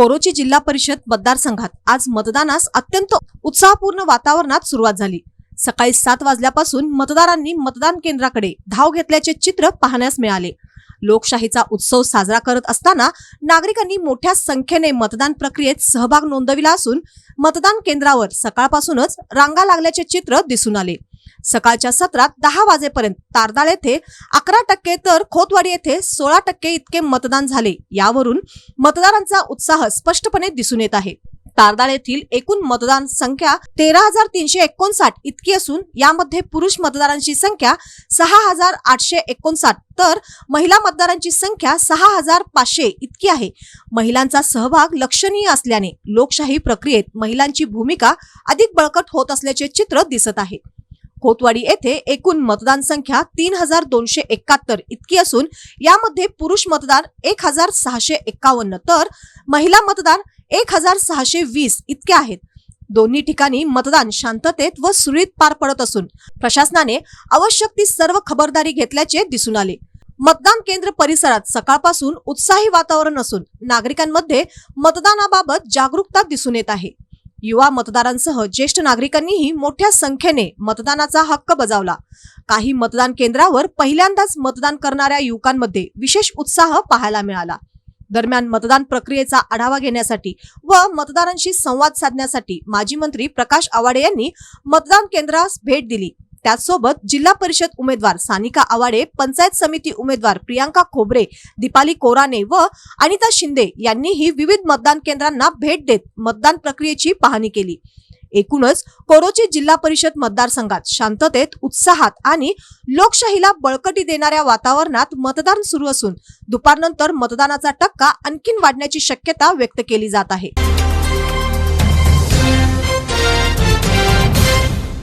कोरोची जिल्हा परिषद मतदारसंघात आज मतदानास अत्यंत उत्साहपूर्ण वातावरणात सुरुवात झाली. सकाळी सात वाजल्यापासून मतदारांनी मतदान केंद्राकडे धाव घेतल्याचे चित्र पाहण्यास मिळाले. लोकशाहीचा उत्सव साजरा करत असताना नागरिकांनी मोठ्या संख्येने मतदान प्रक्रियेत सहभाग नोंदविला असून मतदान केंद्रावर सकाळपासूनच रांगा लागल्याचे चित्र दिसून आले. सकाळच्या सत्रात दहा वाजेपर्यंत तारदाळ येथे अकरा टक्के तर खोतवाडी येथे सोळा टक्के इतके मतदान झाले. यावरून मतदारांचा उत्साह स्पष्टपणे दिसून येत आहे. तारदाळ येथील एकूण मतदान संख्या तेरा हजार तीनशे एकोणसाठ इतकी असून यामध्ये पुरुष मतदारांची संख्या सहा हजार आठशे एकोणसाठ तर महिला मतदारांची संख्या सहा हजार पाचशे इतकी आहे. महिलांचा सहभाग लक्षणीय असल्याने लोकशाही प्रक्रियेत महिलांची भूमिका अधिक बळकट होत असल्याचे चित्र दिसत आहे. कोतवाडी येथे एकूण मतदान संख्या तीन हजार दोनशे एकाहत्तर इतकी असून यामध्ये पुरुष मतदार एक हजार सहाशे एक्कावन्न तर महिला मतदार एक हजार सहाशे वीस इतके आहेत. दोन्ही ठिकाणी मतदान शांततेत व सुरळीत पार पडत असून प्रशासनाने आवश्यक ती सर्व खबरदारी घेतल्याचे दिसून आले. मतदान केंद्र परिसरात सकाळपासून उत्साही वातावरण असून नागरिकांमध्ये मतदानाबाबत जागरूकता दिसून येत आहे. युवा मतदारांसह ज्येष्ठ नागरिकांनीही मोठ्या संख्येने मतदानाचा हक्क बजावला. काही मतदान केंद्रावर पहिल्यांदाच मतदान करणाऱ्या युवकांमध्ये विशेष उत्साह पाहायला मिळाला. दरम्यान मतदान प्रक्रियेचा आढावा घेण्यासाठी व मतदारांशी संवाद साधण्यासाठी माजी मंत्री प्रकाश आवाडे यांनी मतदान केंद्रास भेट दिली. त्याचसोबत जिल्हा परिषद उमेदवार सानिका आवाडे पंचायत समिती उमेदवार प्रियांका खोबरे दीपाली कोराने व अनिता शिंदे यांनीही विविध मतदान केंद्रांना भेट देत मतदान प्रक्रियेची पाहणी केली. एकूणच कोरोची जिल्हा परिषद मतदारसंघात शांततेत उत्साहात आणि लोकशाहीला बळकटी देणाऱ्या वातावरणात मतदान सुरू असून दुपारनंतर मतदानाचा टक्का आणखीन वाढण्याची शक्यता व्यक्त केली जात आहे.